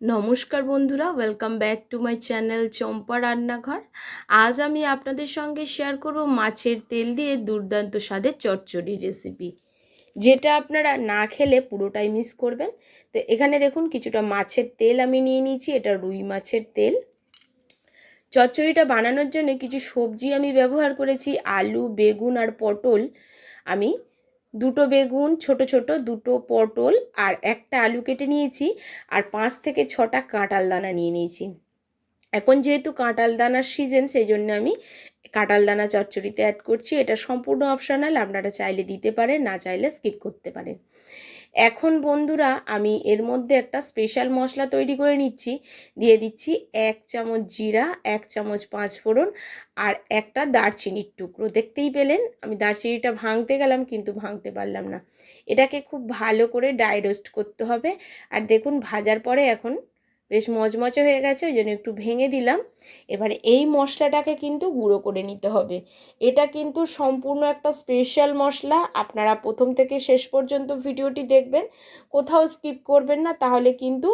নমস্কার বন্ধুরা welcome back to my channel Champa রান্নাঘর। আজ আমি আপনাদের সঙ্গে শেয়ার করব মাছের তেল দিয়ে দুর্দান্ত স্বাদের চচ্চড়ি রেসিপি যেটা আপনারা না খেলে পুরোটাই মিস করবেন। তো এখানে দেখুন, কিছুটা মাছের তেল আমি নিয়ে নিয়েছি, এটা রুই মাছের তেল। চচ্চড়িটা বানানোর জন্য কিছু সবজি আমি ব্যবহার করেছি, আলু, বেগুন আর পটল আমি দুটো বেগুন, ছোট ছোট, দুটো পটল আর একটা আলু কেটে নিয়েছি আর পাঁচ থেকে ছটা কাঁটাল দানা নিয়ে নিয়েছি। এখন যেহেতু কাঁটাল দানার সিজন সেই জন্য আমি কাঁটাল দানা চচ্চড়িতে অ্যাড করছি। এটা সম্পূর্ণ অপশনাল আপনারা চাইলে দিতে পারেন, না চাইলে স্কিপ করতে পারেন। এখন বন্ধুরা আমি এর মধ্যে একটা স্পেশাল মশলা তৈরি করে নিচ্ছি। দিয়ে দিচ্ছি এক চামচ জিরা, এক চামচ পাঁচ ফোড়ন আর একটা দারচিনির টুকরো। দেখতেই পেলেন? আমি দারচিনিটা ভাঙতে গেলাম কিন্তু ভাঙতে পারলাম না। এটাকে খুব ভালো করে ডাই রোস্ট করতে হবে। আর দেখুন, ভাজার পরে এখন বেশ মচমচে হয়ে গেছে, ওই জন্য একটু ভেঙে দিলাম। এবারে এই মশলাটাকে কিন্তু গুঁড়ো করে নিতে হবে। এটা কিন্তু সম্পূর্ণ একটা স্পেশাল মশলা। আপনারা প্রথম থেকে শেষ পর্যন্ত ভিডিওটি দেখবেন, কোথাও স্কিপ করবেন না। তাহলে কিন্তু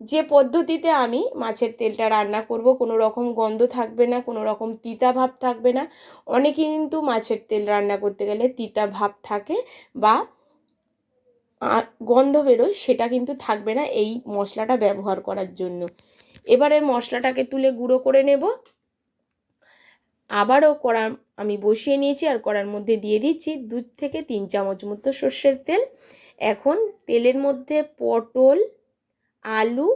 যে পদ্ধতিতে আমি মাছের তেলটা রান্না করব, কোনো রকম গন্ধ থাকবে না, কোনো রকম তিতা ভাব থাকবে না। অনেকে কিন্তু মাছের তেল রান্না করতে গেলে তিতা ভাব থাকে বা গন্ধ বেরোয়, সেটা কিন্তু থাকবে না এই মশলাটা ব্যবহার করার জন্য। এবারে মশলাটাকে তুলে গুঁড়ো করে নেব। আবারও কড়া আমি বসিয়ে নিয়েছি আর কড়ার মধ্যে দিয়ে দিচ্ছি দু থেকে তিন চামচ মতো সর্ষের তেল। এখন তেলের মধ্যে পটল, আলু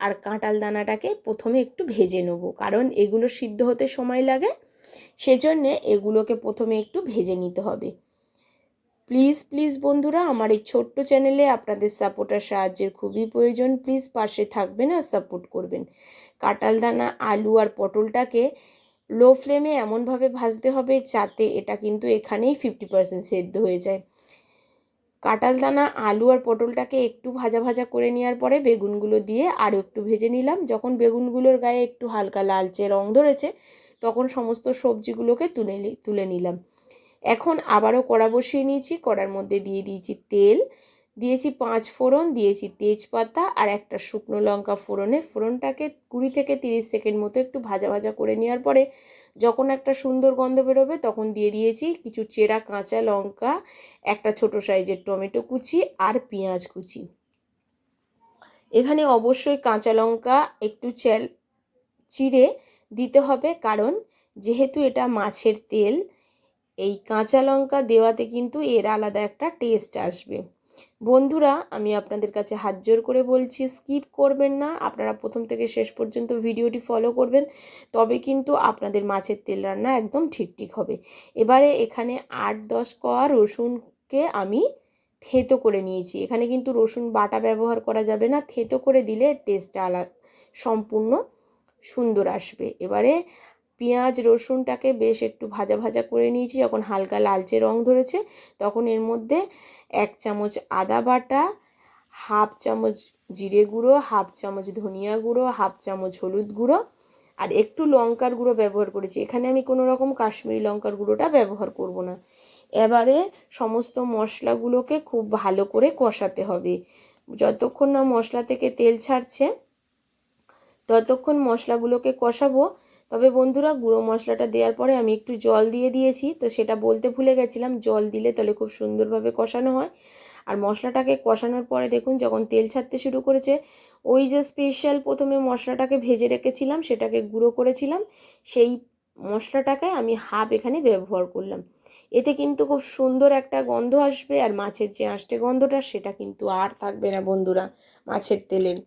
আর কাঁটাল দানাটাকে প্রথমে একটু ভেজে নেব, কারণ এগুলো সিদ্ধ হতে সময় লাগে। সেজন্যে এগুলোকে প্রথমে একটু ভেজে নিতে হবে। প্লিজ প্লিজ বন্ধুরা, আমার এই ছোট্ট চ্যানেলে আপনাদের সাপোর্ট আর সাহায্যের খুবই প্রয়োজন। প্লিজ পাশে থাকবেন আর সাপোর্ট করবেন। কাটাল দানা, আলু আর পটলটাকে লো ফ্লেমে এমনভাবে ভাজতে হবে যাতে এটা কিন্তু এখানেই ফিফটি পার্সেন্ট সেদ্ধ হয়ে যায়। কাটাল দানা, আলু আর পটলটাকে একটু ভাজা ভাজা করে নেওয়ার পরে বেগুনগুলো দিয়ে আরও একটু ভেজে নিলাম। যখন বেগুনগুলোর গায়ে একটু হালকা লালচে রং ধরেছে, তখন সমস্ত সবজিগুলোকে তুলে তুলে নিলাম। এখন আবারও কড়া বসিয়ে নিয়েছি, কড়ার মধ্যে দিয়ে দিয়েছি তেল, দিয়েছি পাঁচ ফোড়ন, দিয়েছি তেজপাতা আর একটা শুকনো লঙ্কা ফোড়নে। ফোড়নটাকে কুড়ি থেকে তিরিশ সেকেন্ড মতো একটু ভাজা ভাজা করে নেওয়ার পরে যখন একটা সুন্দর গন্ধ বেরোবে তখন দিয়ে দিয়েছি কিছু চেরা কাঁচা লঙ্কা, একটা ছোট সাইজের টমেটো কুচি আর পেঁয়াজ কুচি। এখানে অবশ্যই কাঁচা লঙ্কা একটু চেল চিড়ে দিতে হবে কারণ যেহেতু এটা মাছের তেল এই কাঁচা লঙ্কা দেওয়াতে কিন্তু এর আলাদা একটা টেস্ট আসবে। বন্ধুরা, আমি আপনাদের কাছে হাত জোর করে বলছি স্কিপ করবেন না। আপনারা প্রথম থেকে শেষ পর্যন্ত ভিডিওটি ফলো করবেন, তবে কিন্তু আপনাদের মাছের তেল রান্না একদম ঠিক ঠিক হবে। এবারে এখানে আট দশ কোয়া রসুনকে আমি থেতো করে নিয়েছি। এখানে কিন্তু রসুন বাটা ব্যবহার করা যাবে না। থেতো করে দিলে টেস্টটা আলাদা সম্পূর্ণ সুন্দর আসবে। এবারে পেঁয়াজ, রসুনটাকে বেশ একটু ভাজা ভাজা করে নিয়েছি। যখন হালকা লালচে রং ধরেছে, তখন এর মধ্যে এক চামচ আদা বাটা, হাফ চামচ জিরে গুঁড়ো, হাফ চামচ ধনিয়া গুঁড়ো, হাফ চামচ হলুদ গুঁড়ো আর একটু লঙ্কার গুঁড়ো ব্যবহার করেছি। এখানে আমি কোনো রকম কাশ্মীরি লঙ্কার গুঁড়োটা ব্যবহার করব না। এবারে সমস্ত মশলাগুলোকে খুব ভালো করে কষাতে হবে। যতক্ষণ না মশলা থেকে তেল ছাড়ছে, ততক্ষণ মশলাগুলোকে কষাবো। তবে বন্ধুরা, গুঁড়ো মশলাটা দেওয়ার পরে আমি একটু জল দিয়ে দিয়েছি। তো সেটা বলতে ভুলে গেছিলাম, জল দিলে তাহলে খুব সুন্দরভাবে কষানো হয়। আর মশলাটাকে কষানোর পরে দেখুন, যখন তেল ছাড়তে শুরু করেছে, ওই যে স্পেশাল প্রথমে মশলাটাকে ভেজে রেখেছিলাম, সেটাকে গুঁড়ো করেছিলাম, সেই মশলাটাকে আমি হাফ এখানে ব্যবহার করলাম। এতে কিন্তু খুব সুন্দর একটা গন্ধ আসবে, আর মাছের যে আঁশটে গন্ধটা, সেটা কিন্তু আর থাকবে না বন্ধুরা, মাছের তেলের।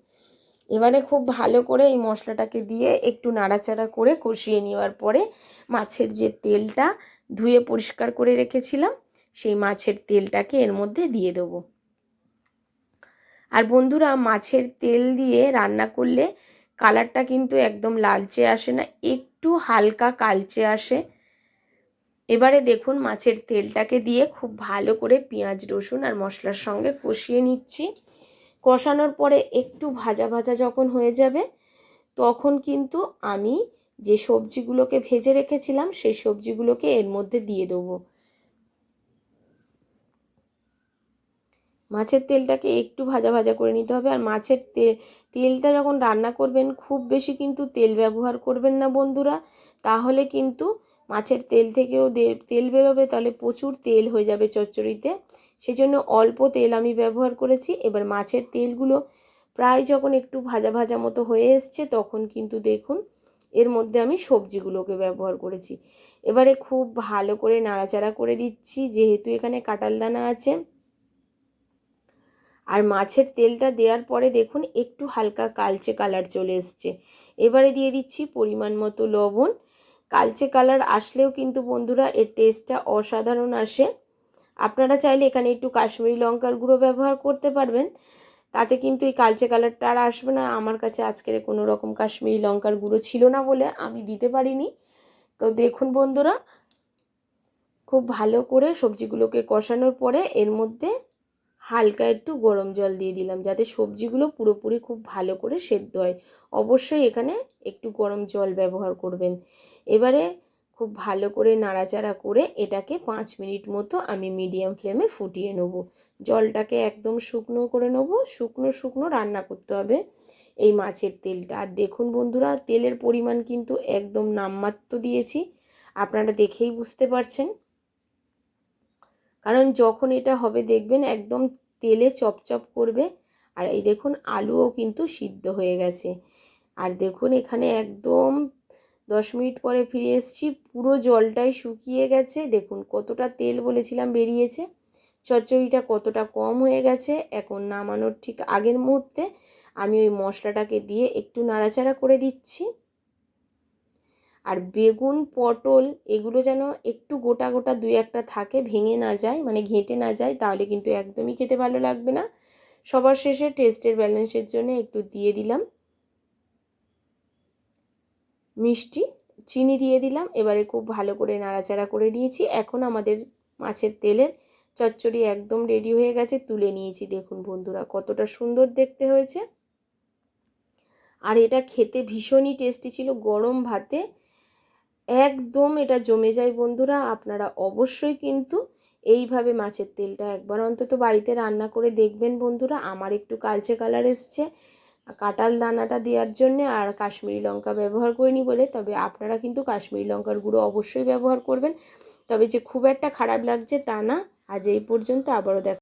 এবারে খুব ভালো করে এই মশলাটাকে দিয়ে একটু নাড়াচাড়া করে কষিয়ে নেওয়ার পরে মাছের যে তেলটা ধুয়ে পরিষ্কার করে রেখেছিলাম, সেই মাছের তেলটাকে এর মধ্যে দিয়ে দেবো। আর বন্ধুরা, মাছের তেল দিয়ে রান্না করলে কালারটা কিন্তু একদম লালচে আসে না, একটু হালকা কালচে আসে। এবারে দেখুন, মাছের তেলটাকে দিয়ে খুব ভালো করে পেঁয়াজ, রসুন আর মশলার সঙ্গে কষিয়ে নিচ্ছি। কষানোর পরে একটু ভাজা ভাজা যখন হয়ে যাবে, তখন কিন্তু আমি যে সবজিগুলোকে ভেজে রেখেছিলাম, সেই সবজিগুলোকে এর মধ্যে দিয়ে দেবো। মাছের তেলটাকে একটু ভাজা ভাজা করে নিতে হবে। আর মাছের তেলটা যখন রান্না করবেন, খুব বেশি কিন্তু তেল ব্যবহার করবেন না বন্ধুরা। তাহলে কিন্তু মাছের তেল থেকেও তেল বেরোবে, তাহলে প্রচুর তেল হয়ে যাবে চচ্চড়িতে। সেই জন্য অল্প তেল আমি ব্যবহার করেছি। এবার মাছের তেলগুলো প্রায় যখন একটু ভাজা ভাজা মতো হয়ে এসছে, তখন কিন্তু দেখুন এর মধ্যে আমি সবজিগুলোকে ব্যবহার করেছি। এবারে খুব ভালো করে নাড়াচাড়া করে দিচ্ছি, যেহেতু এখানে কাঁটাল দানা আছে। আর মাছের তেলটা দেওয়ার পরে দেখুন একটু হালকা কালচে কালার চলে এসছে। এবারে দিয়ে দিচ্ছি পরিমাণ মতো লবণ। কালচে কালার আসলেও কিন্তু বন্ধুরা এর টেস্টটা অসাধারণ আসে। আপনারা চাইলে এখানে একটু কাশ্মীরি লঙ্কার গুঁড়ো ব্যবহার করতে পারবেন। তাতে কিন্তু এই কালচে কালারটা আর আসবে না। আমার কাছে আজকের কোনো রকম কাশ্মীরি লঙ্কার গুঁড়ো ছিল না বলে আমি দিতে পারিনি। তো দেখুন বন্ধুরা, খুব ভালো করে সবজিগুলোকে কষানোর পরে এর মধ্যে হালকা একটু গরম জল দিয়ে দিলাম যাতে সবজিগুলো পুরোপুরি খুব ভালো করে সেদ্ধ হয়। অবশ্যই এখানে একটু গরম জল ব্যবহার করবেন। এবারে খুব ভালো করে নাড়াচাড়া করে এটাকে পাঁচ মিনিট মতো আমি মিডিয়াম ফ্লেমে ফুটিয়ে নেব। জলটাকে একদম শুকনো করে নেব, শুকনো শুকনো রান্না করতে হবে এই মাছের তেলটা। আর দেখুন বন্ধুরা, তেলের পরিমাণ কিন্তু একদম নামমাত্র দিয়েছি। আপনারা দেখেই বুঝতে পারছেন। কারণ যখন এটা হবে, দেখবেন একদম তেলে চপচপ করবে আর এই দেখুন আলুও কিন্তু সিদ্ধ হয়ে গেছে। আর দেখুন এখানে একদম দশ মিনিট পরে ফিরে এসেছি, পুরো জলটাই শুকিয়ে গেছে। দেখুন কতটা তেল বলেছিলাম বেরিয়েছে, চচ্চড়িটা কতটা কম হয়ে গেছে। এখন নামানোর ঠিক আগের মুহূর্তে আমি ওই মশলাটাকে দিয়ে একটু নাড়াচাড়া করে দিচ্ছি। আর বেগুন, পটল এগুলো যেন একটু গোটা গোটা দুই একটা থাকে, ভেঙে না যায় মানে ঘেঁটে না যায়, তাহলে কিন্তু একদমই খেতে ভালো লাগবে না। সবার শেষে টেস্টের ব্যালেন্সের জন্য একটু দিয়ে দিলাম। মিষ্টি, চিনি দিয়ে দিলাম, এবারে খুব ভালো করে নাড়াচাড়া করে নিয়েছি। এখন আমাদের মাছের তেলের চচ্চড়ি একদম রেডি হয়ে গেছে, তুলে নিয়েছি। দেখুন বন্ধুরা, কতটা সুন্দর দেখতে হয়েছে। আর এটা খেতে ভীষণই টেস্টি ছিল, গরম ভাতে। একদম এটা জমে যায় বন্ধুরা, আপনারা অবশ্যই কিন্তু এইভাবে মাছের তেলটা একবার অন্তত বাড়িতে রান্না করে দেখবেন বন্ধুরা। আমার একটু কালচে কালার এসছে কাঁটাল দানাটা দেওয়ার জন্যে আর কাশ্মীরি লঙ্কা ব্যবহার করিনি বলে, তবে আপনারা কিন্তু কাশ্মীরি লঙ্কার গুঁড়ো অবশ্যই ব্যবহার করবেন। তবে যে খুব একটা খারাপ লাগছে তা না, আজ এই পর্যন্ত আবারও দেখা